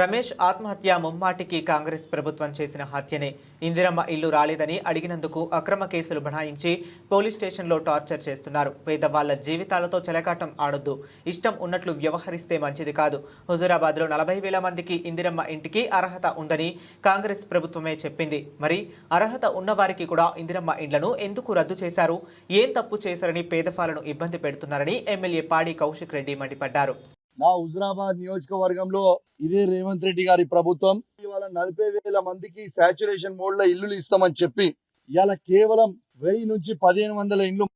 రమేష్ ఆత్మహత్య ముమ్మాటికి కాంగ్రెస్ ప్రభుత్వం చేసిన హత్యనే ఇందిరమ్మ ఇల్లు రాలేదని అడిగినందుకు అక్రమ కేసులు బనాయించి పోలీస్ స్టేషన్లో టార్చర్ చేస్తున్నారు. పేదవాళ్ళ జీవితాలతో చెలకాటం ఆడొద్దు. ఇష్టం ఉన్నట్లు వ్యవహరిస్తే మంచిది కాదు. హుజూరాబాద్లో నలభై వేల మందికి ఇందిరమ్మ ఇంటికి అర్హత ఉందని కాంగ్రెస్ ప్రభుత్వమే చెప్పింది. మరి అర్హత ఉన్నవారికి కూడా ఇందిరమ్మ ఇండ్లను ఎందుకు రద్దు చేశారు? ఏం తప్పు చేశారని పేదవాళ్ళను ఇబ్బంది పెడుతున్నారని ఎమ్మెల్యే పాడి కౌశిక్ రెడ్డి మండిపడ్డారు. నా హుజరాబాద్ నియోజకవర్గంలో ఇదే రేవంత్ రెడ్డి గారి ప్రభుత్వం. ఇవాళ నలభై వేల మందికి సాచురేషన్ మోడ్లో ఇల్లులు ఇస్తామని చెప్పి ఇవాళ కేవలం వెయ్యి నుంచి పదిహేను వందల ఇండ్లు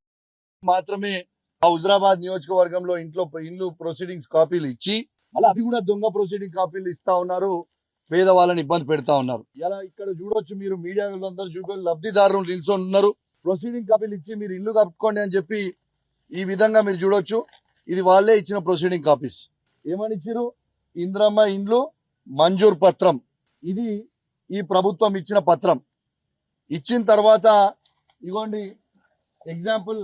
మాత్రమే ఆ హుజరాబాద్ నియోజకవర్గంలో ఇంట్లో ఇండ్లు ప్రొసీడింగ్స్ కాపీలు ఇచ్చి మళ్ళీ అవి కూడా దొంగ ప్రొసీడింగ్ కాపీలు ఇస్తా ఉన్నారు పేదవాళ్ళని ఇబ్బంది పెడతా ఉన్నారు. ఇలా ఇక్కడ చూడొచ్చు మీరు మీడియా అందరూ చూపి లబ్ధిదారులు నిల్చొని ఉన్నారు. ప్రొసీడింగ్ కాపీలు ఇచ్చి మీరు ఇల్లు కట్టుకోండి అని చెప్పి ఈ విధంగా మీరు చూడొచ్చు. ఇది వాళ్ళే ఇచ్చిన ప్రొసీడింగ్ కాపీస్ ఏమని ఇచ్చారు ఇంద్రమ్మ ఇండ్లు మంజూర్ పత్రం. ఇది ఈ ప్రభుత్వం ఇచ్చిన పత్రం. ఇచ్చిన తర్వాత ఇగోండి ఎగ్జాంపుల్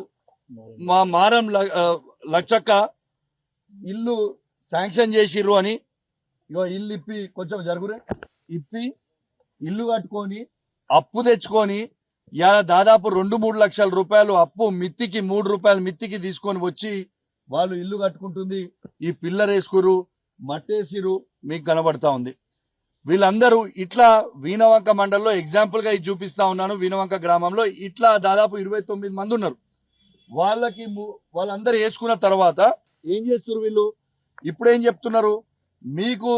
మా మారం ల- లచ్చక్క ఇల్లు శాంక్షన్ చేసిర్రు అని ఇగో ఇల్లు ఇప్పి కొంచెం జరుగురే. ఇప్పి ఇల్లు కట్టుకొని అప్పు తెచ్చుకొని యా దాదాపు రెండు మూడు లక్షల రూపాయలు అప్పు మిత్తికి మూడు రూపాయలు మిత్తికి తీసుకొని వచ్చి వాళ్ళు ఇల్లు కట్టుకుంటుంది ఈ పిల్లర్ వేసుకురు మట్టేసిరు మీకు కనబడతా ఉంది. వీళ్ళందరూ ఇట్లా వీణవంక మండలంలో ఎగ్జాంపుల్గా ఇది చూపిస్తా ఉన్నాను. వీణవంక గ్రామంలో ఇట్లా దాదాపు ఇరవై తొమ్మిది మంది ఉన్నారు. వాళ్ళకి వాళ్ళందరూ వేసుకున్న తర్వాత ఏం చేస్తున్నారు వీళ్ళు? ఇప్పుడు ఏం చెప్తున్నారు? మీకు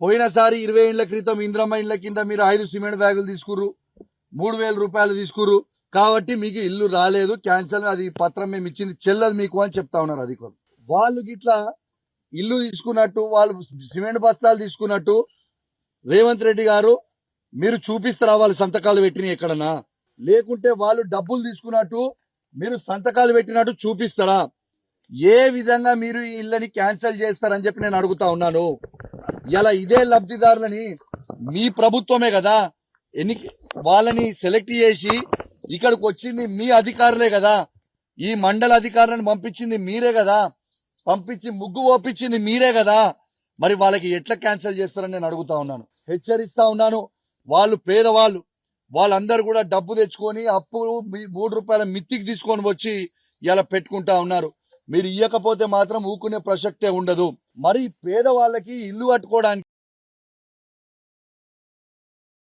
పోయినసారి ఇరవై ఏళ్ళ క్రితం ఇంద్రమ్మ ఇండ్ల కింద మీరు ఐదు సిమెంట్ బ్యాగులు తీసుకురు మూడు వేల రూపాయలు తీసుకురు కాబట్టి మీకు ఇల్లు రాలేదు క్యాన్సల్ అది పత్రం మేము ఇచ్చింది చెల్లదు మీకు అని చెప్తా ఉన్నారు అది కూడా వాళ్ళు గిట్లా ఇల్లు తీసుకున్నట్టు వాళ్ళు సిమెంట్ బస్తాలు తీసుకున్నట్టు రేవంత్ రెడ్డి గారు మీరు చూపిస్తారా వాళ్ళు సంతకాలు పెట్టిన ఎక్కడన్నా? లేకుంటే వాళ్ళు డబ్బులు తీసుకున్నట్టు మీరు సంతకాలు పెట్టినట్టు చూపిస్తారా? ఏ విధంగా మీరు ఈ ఇళ్ళని క్యాన్సిల్ చేస్తారని చెప్పి నేను అడుగుతా ఉన్నాను. ఇలా ఇదే లబ్ధిదారులని మీ ప్రభుత్వమే కదా ఎన్ని వాళ్ళని సెలెక్ట్ చేసి ఇక్కడికి వచ్చింది మీ అధికారులే కదా. ఈ మండల అధికారులను పంపించింది మీరే కదా. పంపించి ముగ్గు ఓపించింది మీరే కదా. మరి వాళ్ళకి ఎట్లా క్యాన్సిల్ చేస్తారని నేను అడుగుతా ఉన్నాను. హెచ్చరిస్తా ఉన్నాను. వాళ్ళు పేదవాళ్ళు. వాళ్ళందరూ కూడా డబ్బు తెచ్చుకొని అప్పు మీ మూడు రూపాయల మిత్తికి తీసుకొని వచ్చి ఇలా పెట్టుకుంటా ఉన్నారు. మీరు ఇవ్వకపోతే మాత్రం ఊకునే ప్రసక్తే ఉండదు. మరి పేదవాళ్ళకి ఇల్లు కట్టుకోవడానికి